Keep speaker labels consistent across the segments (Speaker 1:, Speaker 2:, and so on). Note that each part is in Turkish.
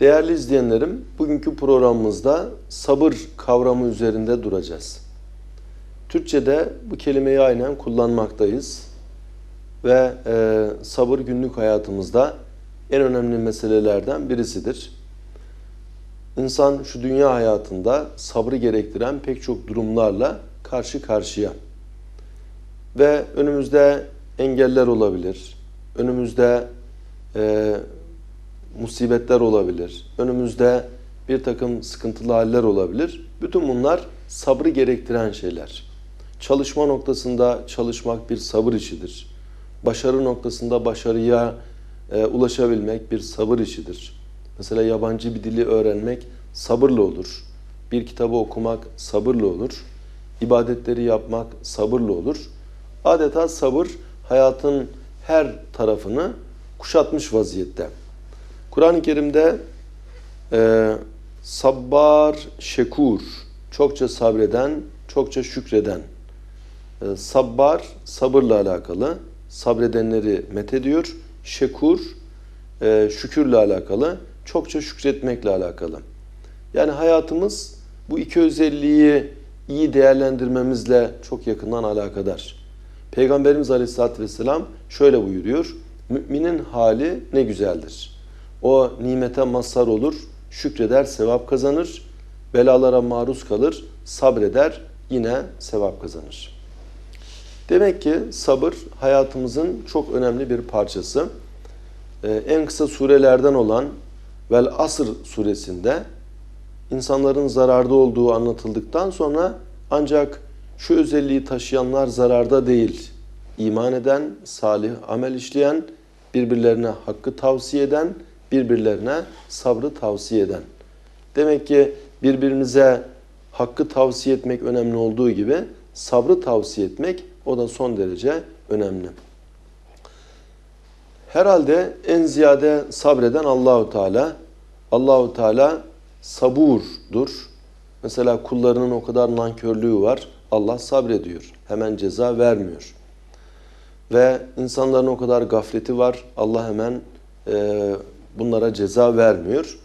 Speaker 1: Değerli izleyenlerim, bugünkü programımızda sabır kavramı üzerinde duracağız. Türkçe'de bu kelimeyi aynen kullanmaktayız ve e, sabır günlük hayatımızda en önemli meselelerden birisidir. İnsan şu dünya hayatında sabrı gerektiren pek çok durumlarla karşı karşıya. Ve önümüzde engeller olabilir, önümüzde e, musibetler olabilir, önümüzde bir takım sıkıntılı haller olabilir. Bütün bunlar sabrı gerektiren şeyler. Çalışma noktasında çalışmak bir sabır işidir. Başarı noktasında başarıya e, ulaşabilmek bir sabır işidir. Mesela yabancı bir dili öğrenmek sabırla olur. Bir kitabı okumak sabırla olur. İbadetleri yapmak sabırla olur. Adeta sabır hayatın her tarafını kuşatmış vaziyette. Kur'an-ı Kerim'de e, sabbar, şekur, çokça sabreden, çokça şükreden. E, sabbar, sabırla alakalı, sabredenleri met ediyor. Şekur, e, şükürle alakalı, çokça şükretmekle alakalı. Yani hayatımız bu iki özelliği iyi değerlendirmemizle çok yakından alakadar. Peygamberimiz Aleyhisselatü Vesselam şöyle buyuruyor. Müminin hali ne güzeldir. O nimete mazhar olur, şükreder, sevap kazanır. Belalara maruz kalır, sabreder, yine sevap kazanır. Demek ki sabır hayatımızın çok önemli bir parçası. Ee, en kısa surelerden olan Vel Asr suresinde insanların zararda olduğu anlatıldıktan sonra ancak şu özelliği taşıyanlar zararda değil. İman eden, salih amel işleyen, birbirlerine hakkı tavsiye eden, birbirlerine sabrı tavsiye eden. Demek ki birbirimize hakkı tavsiye etmek önemli olduğu gibi sabrı tavsiye etmek o da son derece önemli. Herhalde en ziyade sabreden Allahu Teala. Allahu Teala saburdur. Mesela kullarının o kadar nankörlüğü var. Allah sabrediyor. Hemen ceza vermiyor. Ve insanların o kadar gafleti var. Allah hemen e, bunlara ceza vermiyor.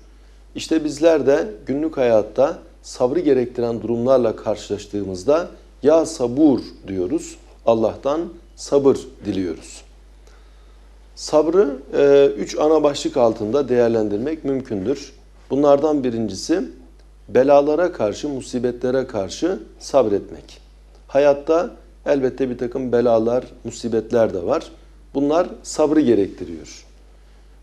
Speaker 1: İşte bizler de günlük hayatta sabrı gerektiren durumlarla karşılaştığımızda ya sabur diyoruz. Allah'tan sabır diliyoruz. Sabrı e, üç ana başlık altında değerlendirmek mümkündür. Bunlardan birincisi belalara karşı, musibetlere karşı sabretmek. Hayatta elbette bir takım belalar, musibetler de var. Bunlar sabrı gerektiriyor.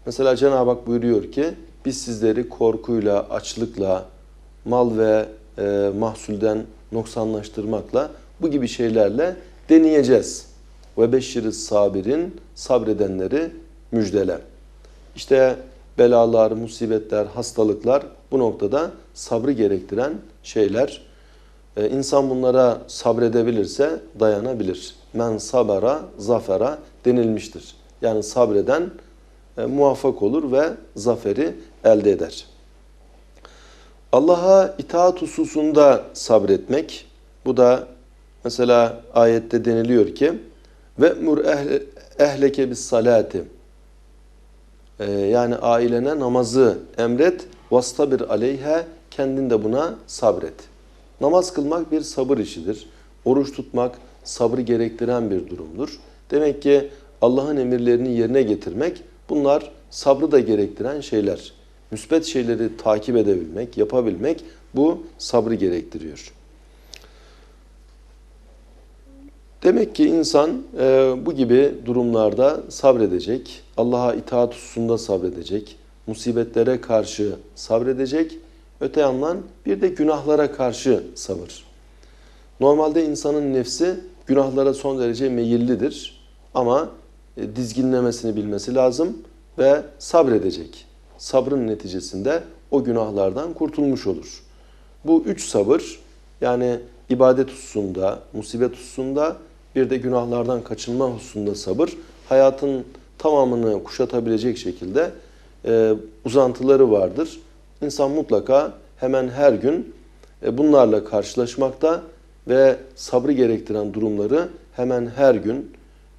Speaker 1: Mesela Cenab-ı Hak buyuruyor ki biz sizleri korkuyla, açlıkla, mal ve e, mahsulden noksanlaştırmakla bu gibi şeylerle deneyeceğiz. Ve beşşiriz sabirin sabredenleri müjdele. İşte belalar, musibetler, hastalıklar bu noktada sabrı gerektiren şeyler. Ee, insan bunlara sabredebilirse dayanabilir. Men sabara zafera denilmiştir. Yani sabreden e, muvaffak olur ve zaferi elde eder. Allah'a itaat hususunda sabretmek, bu da mesela ayette deniliyor ki ve mur ehleke bis salati ee, yani ailene namazı emret vastabir aleyhe kendin de buna sabret. Namaz kılmak bir sabır işidir. Oruç tutmak sabrı gerektiren bir durumdur. Demek ki Allah'ın emirlerini yerine getirmek bunlar sabrı da gerektiren şeyler. Müsbet şeyleri takip edebilmek, yapabilmek bu sabrı gerektiriyor. Demek ki insan e, bu gibi durumlarda sabredecek, Allah'a itaat hususunda sabredecek, musibetlere karşı sabredecek, öte yandan bir de günahlara karşı sabır. Normalde insanın nefsi günahlara son derece meyillidir ama dizginlemesini bilmesi lazım ve sabredecek. Sabrın neticesinde o günahlardan kurtulmuş olur. Bu üç sabır yani ibadet hususunda, musibet hususunda bir de günahlardan kaçınma hususunda sabır hayatın tamamını kuşatabilecek şekilde e, uzantıları vardır. İnsan mutlaka hemen her gün e, bunlarla karşılaşmakta ve sabrı gerektiren durumları hemen her gün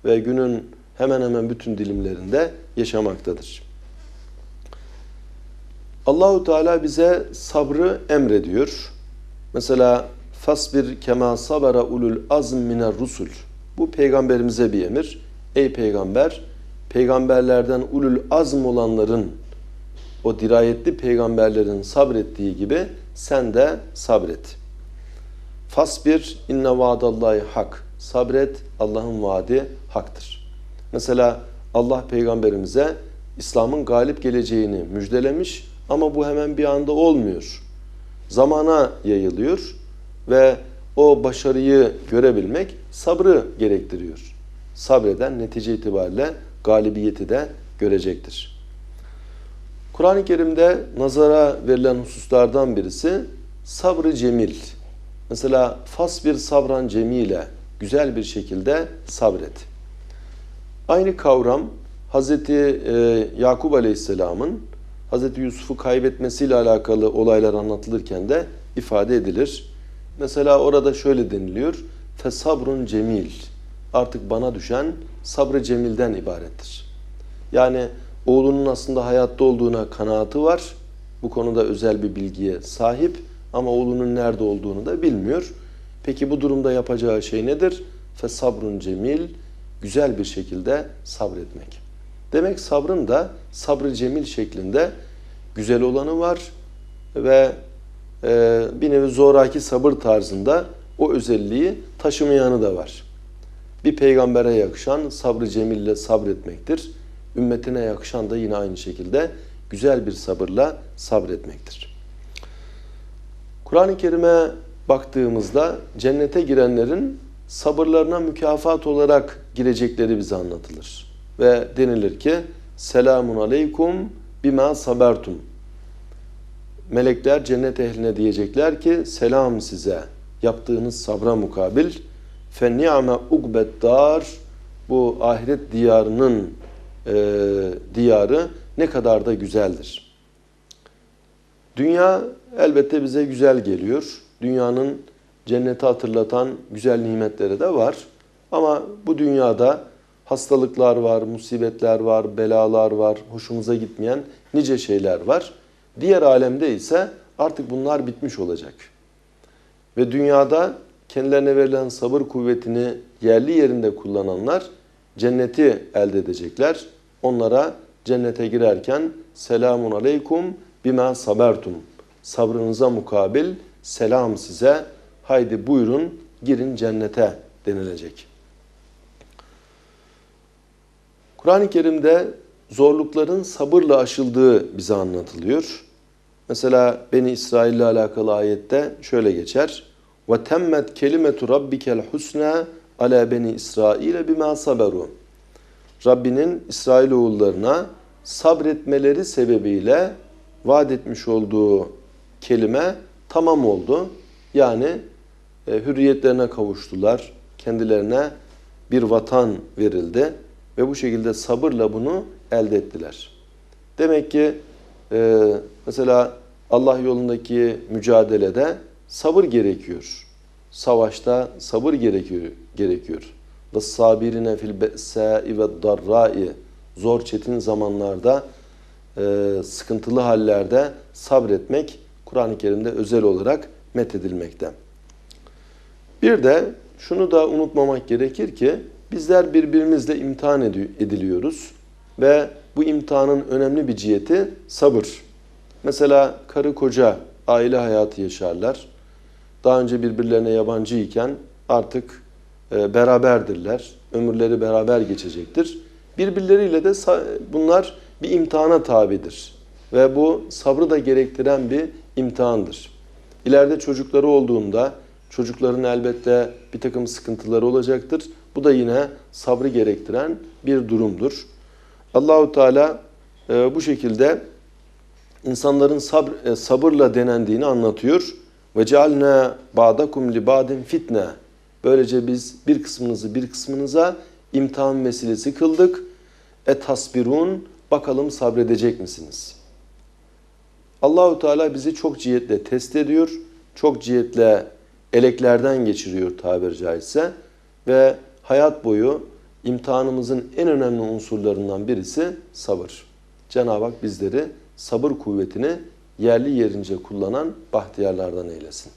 Speaker 1: ve günün hemen hemen bütün dilimlerinde yaşamaktadır. Allahu Teala bize sabrı emrediyor. Mesela fasbir kema sabara ulul azm miner rusul. Bu peygamberimize bir emir. Ey peygamber, peygamberlerden ulul azm olanların o dirayetli peygamberlerin sabrettiği gibi sen de sabret. Fasbir inne vaadallahi hak. Sabret Allah'ın vaadi haktır. Mesela Allah peygamberimize İslam'ın galip geleceğini müjdelemiş ama bu hemen bir anda olmuyor. Zamana yayılıyor ve o başarıyı görebilmek sabrı gerektiriyor. Sabreden netice itibariyle galibiyeti de görecektir. Kur'an-ı Kerim'de nazara verilen hususlardan birisi sabrı cemil. Mesela fas bir sabran cemile güzel bir şekilde sabret. Aynı kavram Hazreti e, Yakup Aleyhisselam'ın Hazreti Yusuf'u kaybetmesiyle alakalı olaylar anlatılırken de ifade edilir. Mesela orada şöyle deniliyor. Fesabrun cemil. Artık bana düşen sabrı cemilden ibarettir. Yani oğlunun aslında hayatta olduğuna kanaati var. Bu konuda özel bir bilgiye sahip ama oğlunun nerede olduğunu da bilmiyor. Peki bu durumda yapacağı şey nedir? Fesabrun cemil, güzel bir şekilde sabretmek. Demek sabrın da sabrı cemil şeklinde güzel olanı var ve e, bir nevi zoraki sabır tarzında o özelliği taşımayanı da var. Bir peygambere yakışan sabrı cemille sabretmektir. Ümmetine yakışan da yine aynı şekilde güzel bir sabırla sabretmektir. Kur'an-ı Kerim'e baktığımızda cennete girenlerin sabırlarına mükafat olarak girecekleri bize anlatılır. Ve denilir ki selamun aleykum bima sabertum. Melekler cennet ehline diyecekler ki selam size yaptığınız sabra mukabil fe ni'me ugbet bu ahiret diyarının e, diyarı ne kadar da güzeldir. Dünya elbette bize güzel geliyor. Dünyanın cenneti hatırlatan güzel nimetleri de var. Ama bu dünyada hastalıklar var, musibetler var, belalar var, hoşumuza gitmeyen nice şeyler var. Diğer alemde ise artık bunlar bitmiş olacak. Ve dünyada kendilerine verilen sabır kuvvetini yerli yerinde kullananlar cenneti elde edecekler. Onlara cennete girerken selamun aleykum bima sabertum. Sabrınıza mukabil selam size. Haydi buyurun girin cennete denilecek. Kur'an-ı Kerim'de zorlukların sabırla aşıldığı bize anlatılıyor. Mesela Beni İsrail ile alakalı ayette şöyle geçer. Ve temmet kelimetu rabbikel husna ala beni İsrail bima saberu. Rabbinin İsrail oğullarına sabretmeleri sebebiyle vaat etmiş olduğu kelime tamam oldu. Yani e, hürriyetlerine kavuştular. Kendilerine bir vatan verildi ve bu şekilde sabırla bunu elde ettiler. Demek ki e, mesela Allah yolundaki mücadelede sabır gerekiyor. Savaşta sabır gerekiyor. gerekiyor. Ve sabirine fil be'sâi ve darrâi zor çetin zamanlarda e, sıkıntılı hallerde sabretmek Kur'an-ı Kerim'de özel olarak methedilmekte. Bir de şunu da unutmamak gerekir ki bizler birbirimizle imtihan ediliyoruz ve bu imtihanın önemli bir ciheti sabır. Mesela karı koca aile hayatı yaşarlar. Daha önce birbirlerine yabancı iken artık e, beraberdirler. Ömürleri beraber geçecektir. Birbirleriyle de bunlar bir imtihana tabidir. Ve bu sabrı da gerektiren bir imtihandır. İleride çocukları olduğunda çocukların elbette bir takım sıkıntıları olacaktır. Bu da yine sabrı gerektiren bir durumdur. Allahu Teala e, bu şekilde insanların sabr, e, sabırla denendiğini anlatıyor. Ve cealna ba'dakum li ba'din fitne. Böylece biz bir kısmınızı bir kısmınıza imtihan vesilesi kıldık. E tasbirun bakalım sabredecek misiniz? Allahu Teala bizi çok cihetle test ediyor. Çok cihetle eleklerden geçiriyor tabiri caizse ve hayat boyu imtihanımızın en önemli unsurlarından birisi sabır. Cenab-ı Hak bizleri sabır kuvvetini yerli yerince kullanan bahtiyarlardan eylesin.